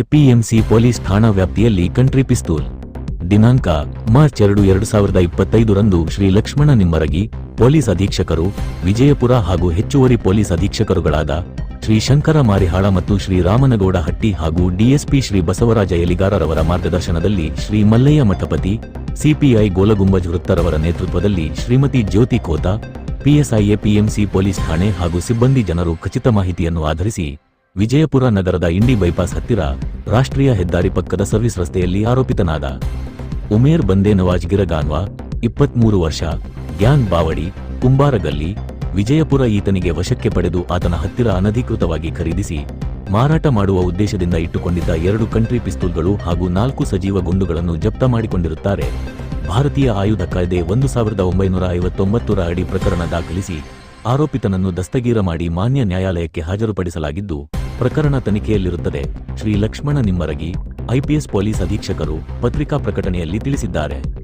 APMC police ಠಾಣಾ ವ್ಯಾಪ್ತಿಯಲ್ಲಿ country ಪಿಸ್ತೂಲ್. ದಿನಾಂಕ ಮಾರ್ಚ್ ಎರಡು ಎರಡು ಸಾವಿರದ ಇಪ್ಪತ್ತೈದರಂದು ಶ್ರೀ ಲಕ್ಷ್ಮಣ ನಿಮ್ಮರಗಿ, ಪೊಲೀಸ್ ಅಧೀಕ್ಷಕರು, ವಿಜಯಪುರ ಹಾಗೂ ಹೆಚ್ಚುವರಿ ಪೊಲೀಸ್ ಅಧೀಕ್ಷಕರುಗಳಾದ ಶ್ರೀ ಶಂಕರ ಮಾರಿಹಾಳ ಮತ್ತು ಶ್ರೀ ರಾಮನಗೌಡ ಹಟ್ಟಿ ಹಾಗೂ ಡಿಎಸ್ಪಿ ಶ್ರೀ ಬಸವರಾಜ ಯಲಿಗಾರರವರ ಮಾರ್ಗದರ್ಶನದಲ್ಲಿ ಶ್ರೀ ಮಲ್ಲಯ್ಯ ಮಠಪತಿ, ಸಿಪಿಐ ಗೋಲಗುಂಬಜ್ ವೃತ್ತರವರ ನೇತೃತ್ವದಲ್ಲಿ Shrimati Jyoti Khota PSI APMC police ಠಾಣೆ ಹಾಗೂ ಸಿಬ್ಬಂದಿ ಜನರು ಖಚಿತ ಮಾಹಿತಿಯನ್ನು ಆಧರಿಸಿ ವಿಜಯಪುರ ನಗರದ ಇಂಡಿ ಬೈಪಾಸ್ ಹತ್ತಿರ ರಾಷ್ಟ್ರೀಯ ಹೆದ್ದಾರಿ ಪಕ್ಕದ ಸರ್ವಿಸ್ ರಸ್ತೆಯಲ್ಲಿ ಆರೋಪಿತನಾದ ಉಮೇರ್ ಬಂದೆ ನವಾಜ್ ಗಿರಗಾನ್ವಾ, ಇಪ್ಪತ್ಮೂರು ವರ್ಷ ಗ್ಯಾನ್ ಬಾವಡಿ, ಕುಂಬಾರಗಲ್ಲಿ, ವಿಜಯಪುರ ಈತನಿಗೆ ವಶಕ್ಕೆ ಪಡೆದು ಆತನ ಹತ್ತಿರ ಅನಧಿಕೃತವಾಗಿ ಖರೀದಿಸಿ ಮಾರಾಟ ಮಾಡುವ ಉದ್ದೇಶದಿಂದ ಇಟ್ಟುಕೊಂಡಿದ್ದ ಎರಡು ಕಂಟ್ರಿ ಪಿಸ್ತೂಲ್ಗಳು ಹಾಗೂ ನಾಲ್ಕು ಸಜೀವ ಗುಂಡುಗಳನ್ನು ಜಪ್ತ ಮಾಡಿಕೊಂಡಿರುತ್ತಾರೆ. ಭಾರತೀಯ ಆಯುಧ ಕಾಯ್ದೆ ಒಂದು ಸಾವಿರದ ಒಂಬೈನೂರ ಐವತ್ತೊಂಬತ್ತರ ಅಡಿ ಪ್ರಕರಣ ದಾಖಲಿಸಿ ಆರೋಪಿತನನ್ನು ದಸ್ತಗೀರ ಮಾಡಿ ಮಾನ್ಯ ನ್ಯಾಯಾಲಯಕ್ಕೆ ಹಾಜರುಪಡಿಸಲಾಗಿದ್ದು ಪ್ರಕರಣ ತನಿಖೆಯಲ್ಲಿರುತ್ತದೆ. ಶ್ರೀ ಲಕ್ಷ್ಮಣ ನಿಮ್ಮರಗಿ ಐಪಿಎಸ್ ಪೊಲೀಸ್ ಅಧೀಕ್ಷಕರು ಪತ್ರಿಕಾ ಪ್ರಕಟಣೆಯಲ್ಲಿ ತಿಳಿಸಿದ್ದಾರೆ.